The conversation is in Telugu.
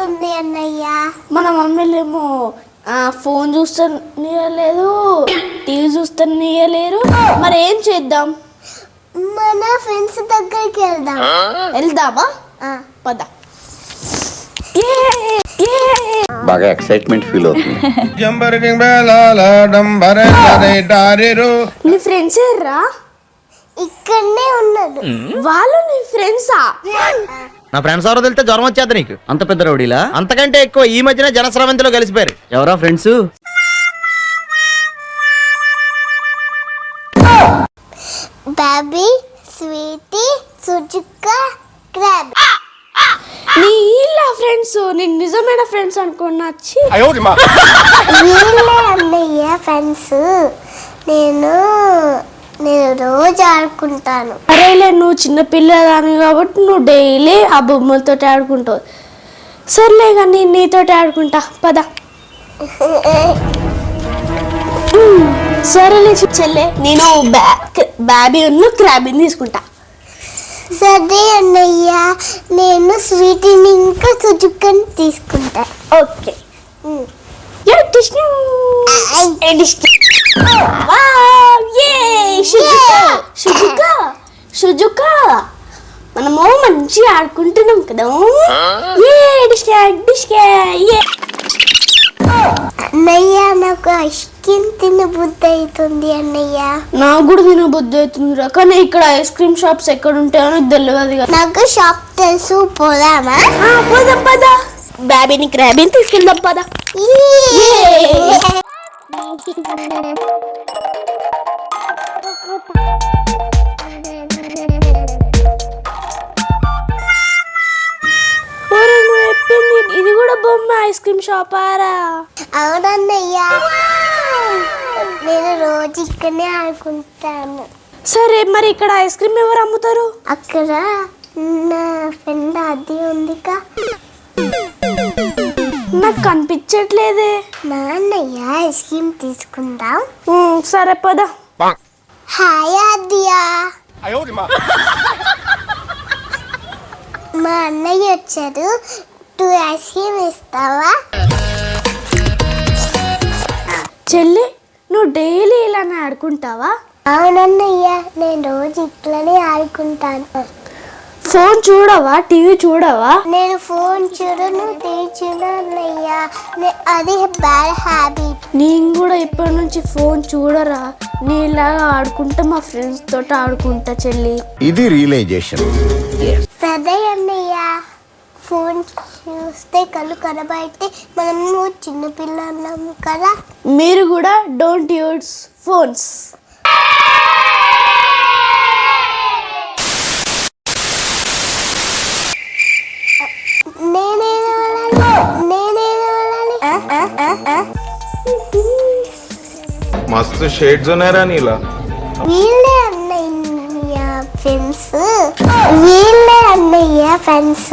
ఉంది అన్నయ్య. మన మమ్మీలేమో ఆ, ఫోన్ చూస్తనియలేదు టీవీ చూస్తనియలేరు మరి ఏం చేద్దాం? మన ఫ్రెండ్స్ దగ్గరికి వెళ్దాం. వెళ్దామా? ఆ, పద. బాగా ఎక్సైట్మెంట్ ఫీల్ అవుతుంది. నీ ఫ్రెండ్స్ రా ఇక్కడనే ఉన్నాడు. వాళ్ళు ఫ్రెండ్సా? నా ఫ్రెండ్స్ ఎవరో తెలితే జ్వరం వచ్చేది నీకు. అంత పెద్ద రౌడీలా? అంతకంటే ఎక్కువ ఈ మధ్యన జనస్రవంతిలో కలిసిపోయారు. ఎవరా ఫ్రెండ్స్? బాబీ స్వీటీ సుజుక్క క్రాబ్. నీ ఇలా ఫ్రెండ్స్ నేను నిజమైన ఫ్రెండ్స్ అనుకున్నా. ఛీ. వీళ్ళే అన్నయ్య ఫ్రెండ్స్. నేను నేను రోజు ఆడుకుంటాను. అరేలే నువ్వు చిన్న పిల్లదాని కాబట్టి నువ్వు డైలీ ఆ బొమ్మలతో ఆడుకుంటావు. సర్లే కానీ నీతోటి ఆడుకుంటా పద. సరేలే చెల్లె నేను బ్యా- బాబీ ఉన్న క్రాబీని తీసుకుంటా. సరే అన్నయ్య నేను స్వీటీని ఇంకా సుజుక్కని తీసుకుంటా. ఓకే. యా, డిష్ను. డిష్ను. వావ్, యే, షుజుకా, షుజుకా, షుజుకా. మనము మంచిగా ఆడుకుంటున్నాం కదా. ఏ డిష్కా డిష్కా ఏ. అన్నయ్య నాకు ఐస్ క్రీమ్ తిన బుద్ధి అవుతుంది అన్నయ్య. నాకు కూడా తిన బుద్ధి అవుతుందిరా. కానీ ఇక్కడ ఐస్ క్రీమ్ షాప్స్ ఎక్కడ ఉంటాయో తెలియదు కదా. నాకు షాప్ తెలుసు పోదామా? ఆ, పోదాం పద. బాబీని క్రాబీని తీసుకెళ్దాం పద. ఐస్ క్రీమ్ షాపారా? అవునన్నయ్య. నేను రోజు ఇక్కడనే ఆడుకుంటాను. సరే మరి ఇక్కడ ఐస్ క్రీమ్ ఎవరు అమ్ముతారు? అక్కడ నా ఫ్రెండ్ అది ఉందిగా. నాకు కనిపించట్లేదే. నాన్నయ్య ఐస్ క్రీమ్ తీసుకుందాం. సరే పద. హాయ్ ఆద్యా. మా అన్నయ్య వచ్చారు. టూ ఐస్ క్రీమ్ ఇస్తావా చెల్లి నువ్వు డైలీ ఇలానే ఆడుకుంటావా అవునన్నయ్య నేను రోజు ఇట్లనే ఆడుకుంటాను ఫోన్ చూడవా టీవీ చూడవా నేను ఫోన్ చూడను టీవీ చూడన్నయ్య నే- అది బ్యాడ్ హ్యాబిట్ నేను కూడా ఇప్పటి నుంచి ఫోన్ చూడరా నీలాగా ఆడుకుంటా మా ఫ్రెండ్స్ తోటి ఆడుకుంటా చెల్లి ఇది రియలైజేషన్ సరే అన్నయ్య ఫోన్ చూస్తే కళ్ళు కనబడితే మనము చిన్నపిల్లలు కదా. మీరు కూడా డోంట్ యూస్ ఫోన్స్. మస్తు షేడ్స్ ఉన్నాయరా నీలా. వీళ్ళే అన్నయ్య ఫ్రెండ్స్ వీళ్ళే అన్నయ్య ఫ్రెండ్స్